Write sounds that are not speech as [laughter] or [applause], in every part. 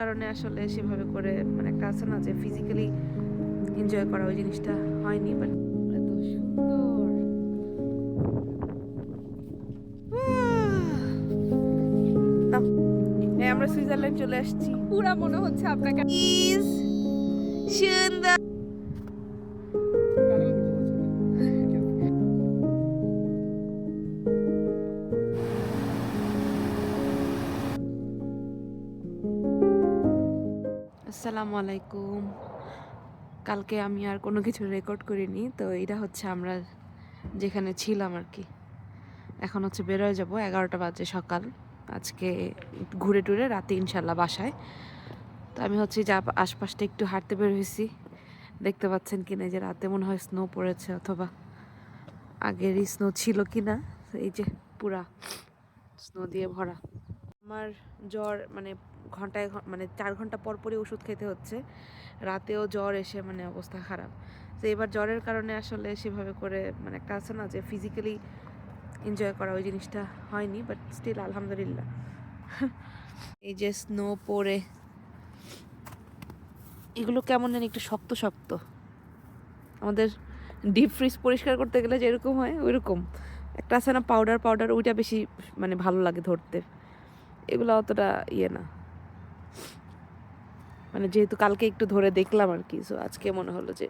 কারণে আসলে সেভাবে করে মানে একটা আছে না যে ফিজিক্যালি এনজয় করা ওই জিনিসটা হয়নি বাট এত সুন্দর আমরা সুইজারল্যান্ড চলে আসছি। পুরা মনে হচ্ছে আপনাকে। সুন্দর আসসালামু আলাইকুম। কালকে আমি আর কোনো কিছু রেকর্ড করিনি, তো এটা হচ্ছে আমরা যেখানে ছিলাম আর কি। এখন হচ্ছে বেরোয় যাব, এগারোটা বাজে সকাল। আজকে ঘুরে টুরে রাতে ইনশাল্লাহ বাসায়। তো আমি হচ্ছে যে আশপাশটা একটু হাঁটতে বের হয়েছি। দেখতে পাচ্ছেন কিনা যে রাতে মনে হয় স্নো পড়েছে অথবা আগেরই স্নো ছিল কি না এই যে পুরা স্নো দিয়ে ভরা। আমার জ্বর মানে ঘন্টায় মানে চার ঘণ্টা পর পরই ওষুধ খেতে হচ্ছে। রাতেও জ্বর এসে মানে অবস্থা খারাপ। তো এবার জ্বরের কারণে আসলে সেভাবে করে মানে একটা আছে না যে ফিজিক্যালি এনজয় করা ওই জিনিসটা হয়নি বাট স্টিল আলহামদুলিল্লাহ। [laughs] এই যে স্নো পরে এগুলো কেমন জানি একটু শক্ত শক্ত। আমাদের ডিপ ফ্রিজ পরিষ্কার করতে গেলে যেরকম হয়, ওইরকম। একটা আছে না পাউডার পাউডার ওইটা বেশি মানে ভালো লাগে ধরতে। এগুলো অতটা ইয়ে না। মানে যেহেতু কালকে একটু ধরে দেখলাম আর কি সো আজকে মনে হলো যে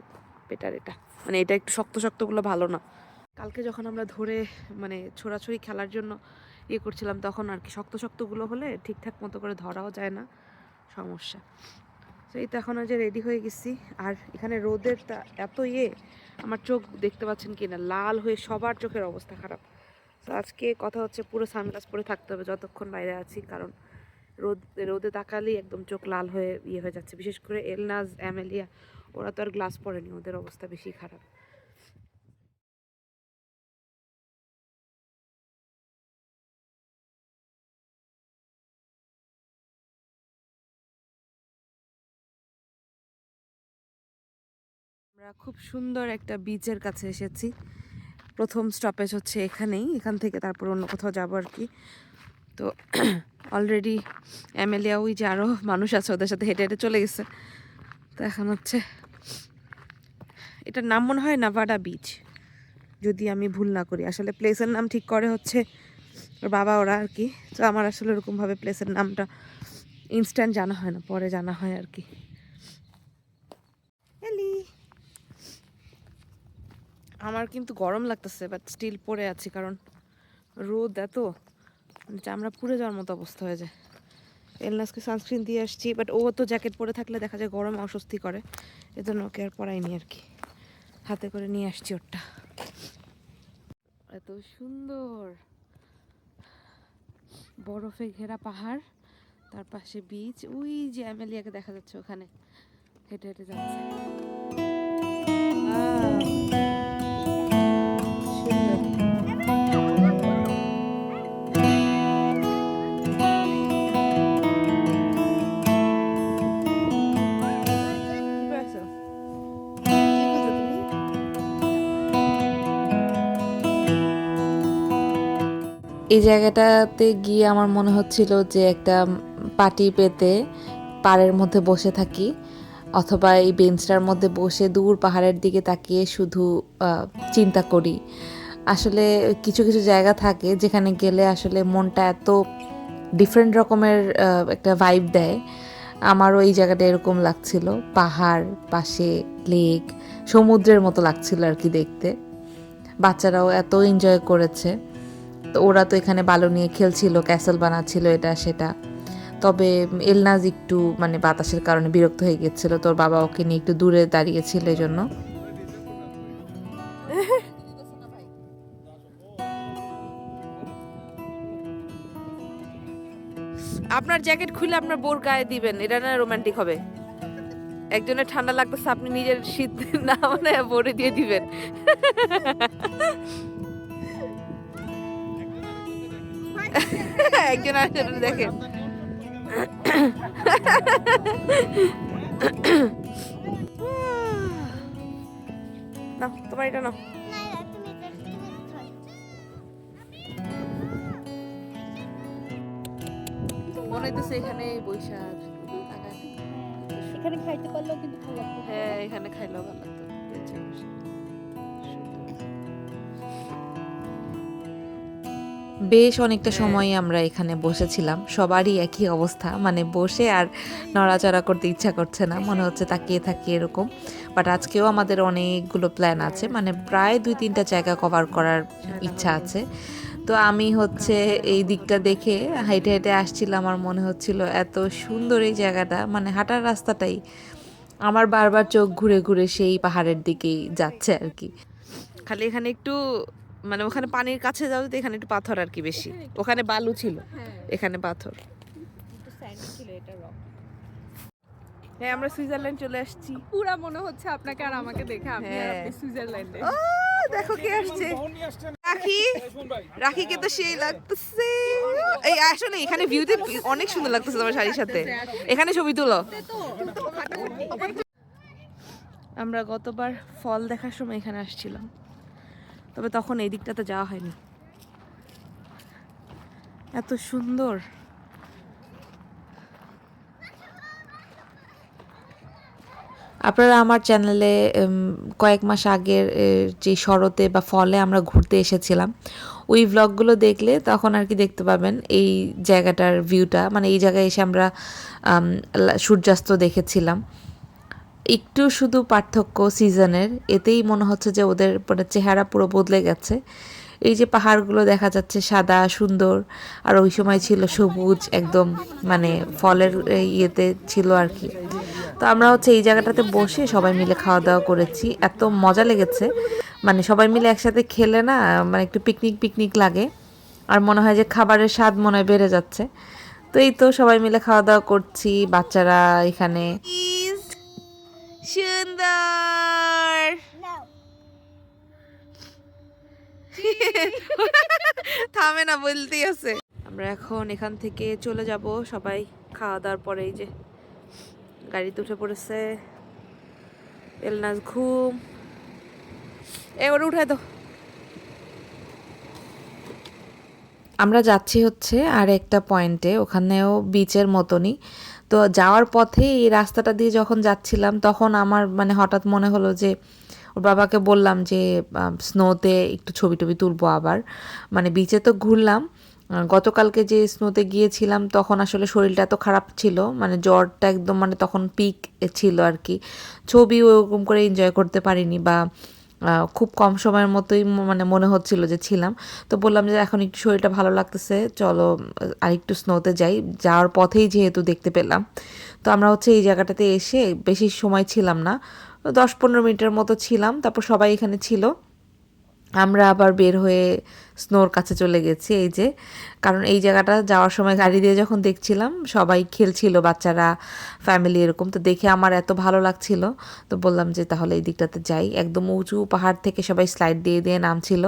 বেটার এটা। মানে এটা একটু শক্ত শক্তগুলো ভালো না। কালকে যখন আমরা ধরে মানে ছোড়াছড়ি খেলার জন্য ইয়ে করছিলাম, তখন আর কি শক্ত শক্তগুলো হলে ঠিকঠাক মতো করে ধরাও যায় না। সমস্যা। তো এই তো এখন যে রেডি হয়ে গেছি। আর এখানে রোদের এত ইয়ে আমার চোখ দেখতে পাচ্ছেন কি না লাল হয়ে সবার চোখের অবস্থা খারাপ। তো আজকে কথা হচ্ছে পুরো সানগ্লাস পরে থাকতে হবে, যতক্ষণ বাইরে আছি, কারণ রোদ রোদে তাকালেই একদম চোখ লাল হয়ে ইয়ে হয়ে যাচ্ছে। বিশেষ করে এলনাজ, অ্যামেলিয়া, ওরা তো আর গ্লাস পরেনি, ওদের অবস্থা বেশি খারাপ। আমরা খুব সুন্দর একটা বিচের কাছে এসেছি। প্রথম স্টপেজ হচ্ছে এখানেই, এখান থেকে তারপর অন্য কোথাও যাব আর কি। তো অলরেডি এমএলএ ওই যে আরও মানুষ আছে, ওদের সাথে হেঁটে হেঁটে চলে গেছে। তো এখন হচ্ছে এটার নাম মনে হয় নাভাডা বিচ যদি আমি ভুল না করি। আসলে প্লেসের নাম ঠিক করে হচ্ছে ওর বাবা ওরা আর কি। তো আমার আসলে ওরকমভাবে প্লেসের নামটা ইনস্ট্যান্ট জানা হয় না, পরে জানা হয় আর কি। এলি আমার কিন্তু গরম লাগতেছে বাট স্টিল পরে আছি, কারণ রোদ এত। চামড়া পুড়ে যাওয়ার মতো অবস্থা হয়ে যায়। এলনাসকে সানস্ক্রিন দিয়ে আসছি বাট ও তো জ্যাকেট পরে থাকলে দেখা যায় গরম অস্বস্তি করে। এজন্য ওকে আর পরাইনি আর কি। হাতে করে নিয়ে আসছি ওরটা। এত সুন্দর। বরফে ঘেরা পাহাড়, তার পাশে বিচ ওই যে অ্যামেলিয়াকে দেখা যাচ্ছে ওখানে। হেঁটে হেঁটে যাচ্ছে। এই জায়গাটাতে গিয়ে আমার মনে হচ্ছিল যে একটা পাটি পেতে পাড়ের মধ্যে বসে থাকি, অথবা এই বেঞ্চটার মধ্যে বসে দূর পাহাড়ের দিকে তাকিয়ে শুধু চিন্তা করি। আসলে কিছু কিছু জায়গা থাকে যেখানে গেলে আসলে মনটা এত ডিফারেন্ট রকমের একটা ভাইব দেয়। আমারও এই জায়গাটা এরকম লাগছিল। পাহাড়, পাশে লেক সমুদ্রের মতো লাগছিল আর কি দেখতে। বাচ্চারাও এত এনজয় করেছে। তো ওরা তো এখানে বালু নিয়ে খেলছিল, ক্যাসেল বানাচ্ছিল এটা সেটা। তবে এলনাজ একটু মানে বাতাসের কারণে বিরক্ত হয়ে গেছিল, তোর বাবা ওকে নিয়ে একটু দূরে দাঁড়িয়েছিল এই জন্য আপনার জ্যাকেট খুলে আপনার বোর গায়ে দিবেন, এটা না রোমান্টিক হবে। একজনের ঠান্ডা লাগতেছে, আপনি নিজের শীত না মানে বোরে দিয়ে দিবেন। একজন আরেকজন দেখেন না তোমার এটা না মনে হইতেছে এখানে খাইতে পারলেও কিন্তু ভালো হ্যাঁ এখানে খাইলেও ভালো লাগতো। বেশ অনেকটা সময় আমরা এখানে বসেছিলাম। সবারই একই অবস্থা। মানে বসে আর নড়াচড়া করতে ইচ্ছা করছে না। মনে হচ্ছে তাকিয়ে থাকি এরকম। বাট আজকেও আমাদের অনেকগুলো প্ল্যান আছে। মানে প্রায় দুই তিনটা জায়গা কভার করার ইচ্ছা আছে। তো আমি হচ্ছে এই দিকটা দেখে হেঁটে হেঁটে আসছিলাম আমার মনে হচ্ছিল এত সুন্দর এই জায়গাটা। মানে হাঁটার রাস্তাটাই আমার বারবার চোখ ঘুরে ঘুরে সেই পাহাড়ের দিকেই যাচ্ছে আর কি। খালি এখানে একটু মানে ওখানে পানির কাছে যাও তো এখানে একটু পাথর আর কি বেশি ওখানে বালু ছিল হ্যাঁ এখানে পাথর একটু স্যান্ড ছিল এটা রক হ্যাঁ আমরা সুইজারল্যান্ড চলে আসছি পুরা মনে হচ্ছে আপনাকে আর আমাকে দেখে আমি আর হ্যাঁ। আপনি সুইজারল্যান্ডে ও দেখো কে আসছে রাখি রাখিকে তো সেই লাগতেছে এই আসলে এখানে ভিউতে অনেক সুন্দর লাগতেছে তোমার শাড়ির সাথে এখানে ছবি তুলো আমরা গতবার ফল দেখার সময় এখানে আসছিলাম তবে তখন এই দিকটাতে যাওয়া হয়নি। এত সুন্দর। আপনারা আমার চ্যানেলে কয়েক মাস আগের যে শরতে বা ফলে আমরা ঘুরতে এসেছিলাম, ওই ভ্লগগুলো দেখলে তখন আর কি দেখতে পাবেন এই জায়গাটার ভিউটা মানে এই জায়গায় এসে আমরা সূর্যাস্ত দেখেছিলাম। একটু শুধু পার্থক্য সিজনের এতেই মনে হচ্ছে যে ওদের মানে চেহারা পুরো বদলে গেছে। এই যে পাহাড়গুলো দেখা যাচ্ছে সাদা, সুন্দর, আর ওই সময় ছিল সবুজ, একদম মানে ফলের ইয়েতে ছিল আর কি। তো আমরা হচ্ছে এই জায়গাটাতে বসে সবাই মিলে খাওয়া দাওয়া করেছি। এত মজা লেগেছে। মানে সবাই মিলে একসাথে খেলে না মানে একটু পিকনিক পিকনিক লাগে। আর মনে হয় যে খাবারের স্বাদ মনে হয় বেড়ে যাচ্ছে। তো এই তো সবাই মিলে খাওয়া দাওয়া করছি, বাচ্চারা এখানে সুন্দর। [laughs] থামে না বলতেই আছে। আমরা এখন এখান থেকে চলে যাব সবাই খাওয়া দাওয়ার পরে এই যে গাড়িতে উঠে পড়েছে। এলনাজ ঘুম। এবার উঠে তো আমরা যাচ্ছি হচ্ছে আর একটা পয়েন্টে ওখানেও বিচের মতনই। তো যাওয়ার পথে এই রাস্তাটা দিয়ে যখন যাচ্ছিলাম, তখন আমার মানে হঠাৎ মনে হলো যে, ওর বাবাকে বললাম যে স্নোতে একটু ছবি টবি তুলবো আবার। মানে বিচে তো ঘুরলাম। গতকালকে যে স্নোতে গিয়েছিলাম, তখন আসলে শরীরটা এত খারাপ ছিল। মানে জ্বরটা একদম মানে তখন পিক ছিল আর কি। ছবি ওরকম করে এনজয় করতে পারিনি বা খুব কম সময়ের মতোই মানে মনে হচ্ছিল যে ছিলাম। তো বললাম যে এখন একটু শরীরটা ভালো লাগতেছে, চলো আর একটু স্নোতে যাই। যাওয়ার পথেই যেহেতু দেখতে পেলাম। তো আমরা হচ্ছে এই জায়গাটাতে এসে বেশি সময় ছিলাম না। দশ পনেরো মিনিটের মতো ছিলাম, তারপর সবাই এখানে ছিল। আমরা আবার বের হয়ে স্নোর কাছে চলে গেছি, এই যে। কারণ এই জায়গাটা যাওয়ার সময় গাড়ি দিয়ে যখন দেখছিলাম, সবাই খেলছিল, বাচ্চারা ফ্যামিলি এরকম। তো দেখে আমার এত ভালো লাগছিল, তো বললাম যে তাহলে এই দিকটাতে যাই। একদম উঁচু পাহাড় থেকে সবাই স্লাইড দিয়ে দিয়ে নামছিল।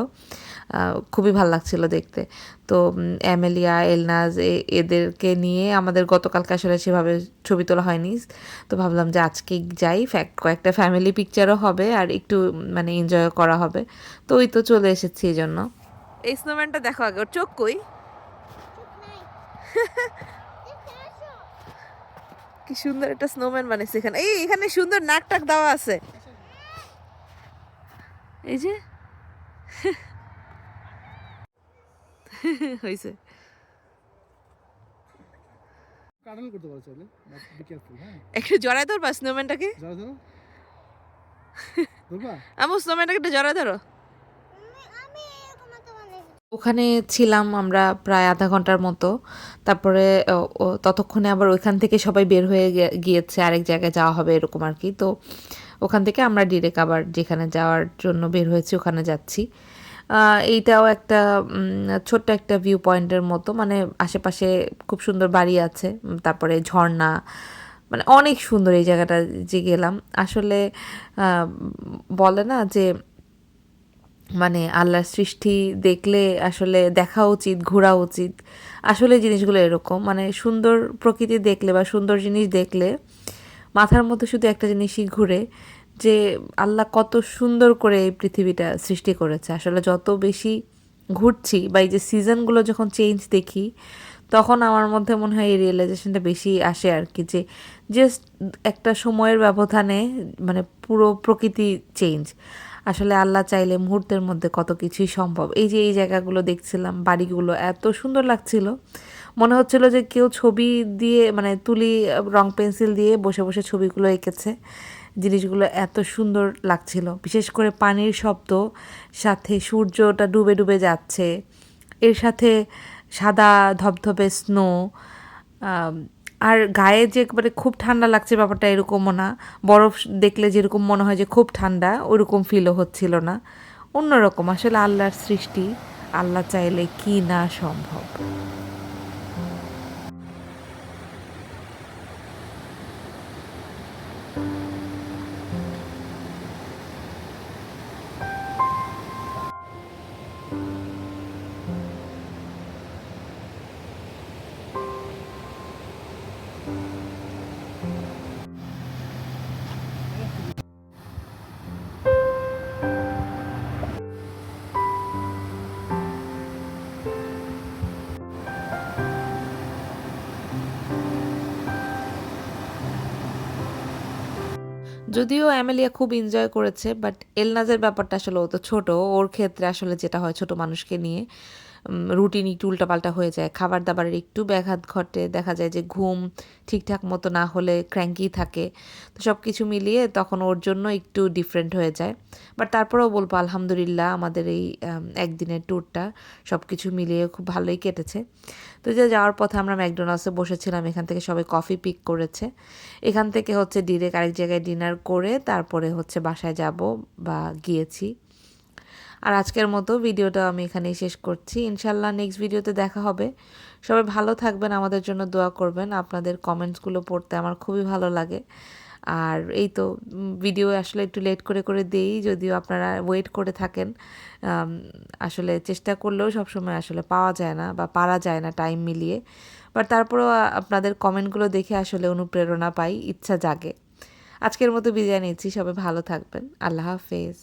খুবই ভালো লাগছিল দেখতে। তো অ্যামেলিয়া এলনাজ এ- এদেরকে নিয়ে আমাদের গতকালকে আসলে সেভাবে ছবি তোলা হয়নি। তো ভাবলাম যে আজকে যাই ফ্যাক্ট কয়েকটা ফ্যামিলি পিকচারও হবে আর একটু মানে এনজয় করা হবে। তো ওই তো চলে এসেছি এই জন্য। এই স্নোম্যানটা দেখো আগে ওর চোখ কই? [laughs] কি সুন্দর একটা স্নোম্যান বানিয়েছে এখানে। এই এখানে সুন্দর নাক টাক দেওয়া আছে। এই যে। [laughs] [laughs] হয়েছে। কাটান করতে পারো চাইলে বি কেয়ারফুল হ্যাঁ। একটু জড়াই ধরবা স্নোম্যানটাকে যাও ধরো। [laughs] ধরবা? আমার স্নোম্যানটাকে একটু জড়াই ধরো। ওখানে ছিলাম আমরা প্রায় আধা ঘণ্টার মতো। তারপরে ততক্ষণে আবার ওইখান থেকে সবাই বের হয়ে গে- গিয়েছে আরেক জায়গায় যাওয়া হবে এরকম আর কি। তো ওখান থেকে আমরা ডিরেক্ট আবার যেখানে যাওয়ার জন্য বের হয়েছি ওখানে যাচ্ছি। এইটাও একটা ছোট্ট একটা ভিউ পয়েন্টের মতো। মানে আশেপাশে খুব সুন্দর বাড়ি আছে তারপরে ঝর্ণা মানে অনেক সুন্দর এই জায়গাটা যে গেলাম। আসলে বলে না যে মানে আল্লাহর সৃষ্টি দেখলে আসলে দেখা উচিত, ঘোরা উচিত। আসলে জিনিসগুলো এরকম মানে সুন্দর প্রকৃতি দেখলে বা সুন্দর জিনিস দেখলে মাথার মধ্যে শুধু একটা জিনিসই ঘুরে। যে আল্লাহ কত সুন্দর করে এই পৃথিবীটা সৃষ্টি করেছে। আসলে যত বেশি ঘুরছি বা এই যে সিজনগুলো যখন চেঞ্জ দেখি, তখন আমার মধ্যে মনে হয় এই রিয়েলাইজেশনটা বেশি আসে আর কি যে জাস্ট একটা সময়ের ব্যবধানে মানে পুরো প্রকৃতি চেঞ্জ আসলে আল্লাহ চাইলে মুহূর্তের মধ্যে কত কিছুই সম্ভব। এই যে এই জায়গাগুলো দেখছিলাম, বাড়িগুলো এত সুন্দর লাগছিল। মনে হচ্ছিল যে কেউ ছবি দিয়ে মানে তুলি, রং পেন্সিল দিয়ে বসে বসে ছবিগুলো এঁকেছে। জিনিসগুলো এত সুন্দর লাগছিল। বিশেষ করে পানির শব্দ, সাথে সূর্যটা ডুবে ডুবে যাচ্ছে, এর সাথে সাদা ধবধবে স্নো আর গায়ে যে একবারে খুব ঠান্ডা লাগছে ব্যাপারটা এরকমও না। বরফ দেখলে যেরকম মনে হয় যে খুব ঠান্ডা, ওরকম ফিলও হচ্ছিল না। অন্যরকম আসলে আল্লাহর সৃষ্টি, আল্লাহ চাইলে কি না সম্ভব। যদিও অ্যামেলিয়া খুব এনজয় করেছে বাট এলনাজের ব্যাপারটা আসলে ও তো ছোট। ওর ক্ষেত্রে আসলে যেটা হয় ছোট মানুষকে নিয়ে। রুটিন একটু উল্টাপাল্টা হয়ে যায় খাবার দাবারের একটু ব্যাঘাত ঘটে, দেখা যায় যে ঘুম ঠিকঠাক মতো না হলে ক্র্যাঙ্কি থাকে। তো সব কিছু মিলিয়ে তখন ওর জন্য একটু ডিফারেন্ট হয়ে যায়। বাট তারপরেও বলব, আলহামদুলিল্লাহ আমাদের এই একদিনের ট্যুরটা সব কিছু মিলিয়ে খুব ভালোই কেটেছে। তো যে যাওয়ার পথে আমরা ম্যাকডোনাল্ডসে বসেছিলাম, এখান থেকে সবাই কফি পিক করেছে। এখান থেকে হচ্ছে ডিরেক্ট আরেক জায়গায় ডিনার করে তারপরে হচ্ছে বাসায় যাব বা গিয়েছি। আর আজকের মতো ভিডিওটা আমি এখানেই শেষ করছি। ইনশাল্লাহ নেক্সট ভিডিওতে দেখা হবে। সবাই ভালো থাকবেন, আমাদের জন্য দোয়া করবেন। আপনাদের কমেন্টসগুলো পড়তে আমার খুবই ভালো লাগে। আর এই তো ভিডিও আসলে একটু লেট করে করে দেই, যদিও আপনারা ওয়েট করে থাকেন। আসলে চেষ্টা করলেও সবসময় আসলে পাওয়া যায় না বা পারা যায় না টাইম মিলিয়ে। বাট তারপরেও আপনাদের কমেন্টগুলো দেখে আসলে অনুপ্রেরণা পাই, ইচ্ছা জাগে। আজকের মতো বিদায় নিচ্ছি, সবাই ভালো থাকবেন। আল্লাহ হাফেজ।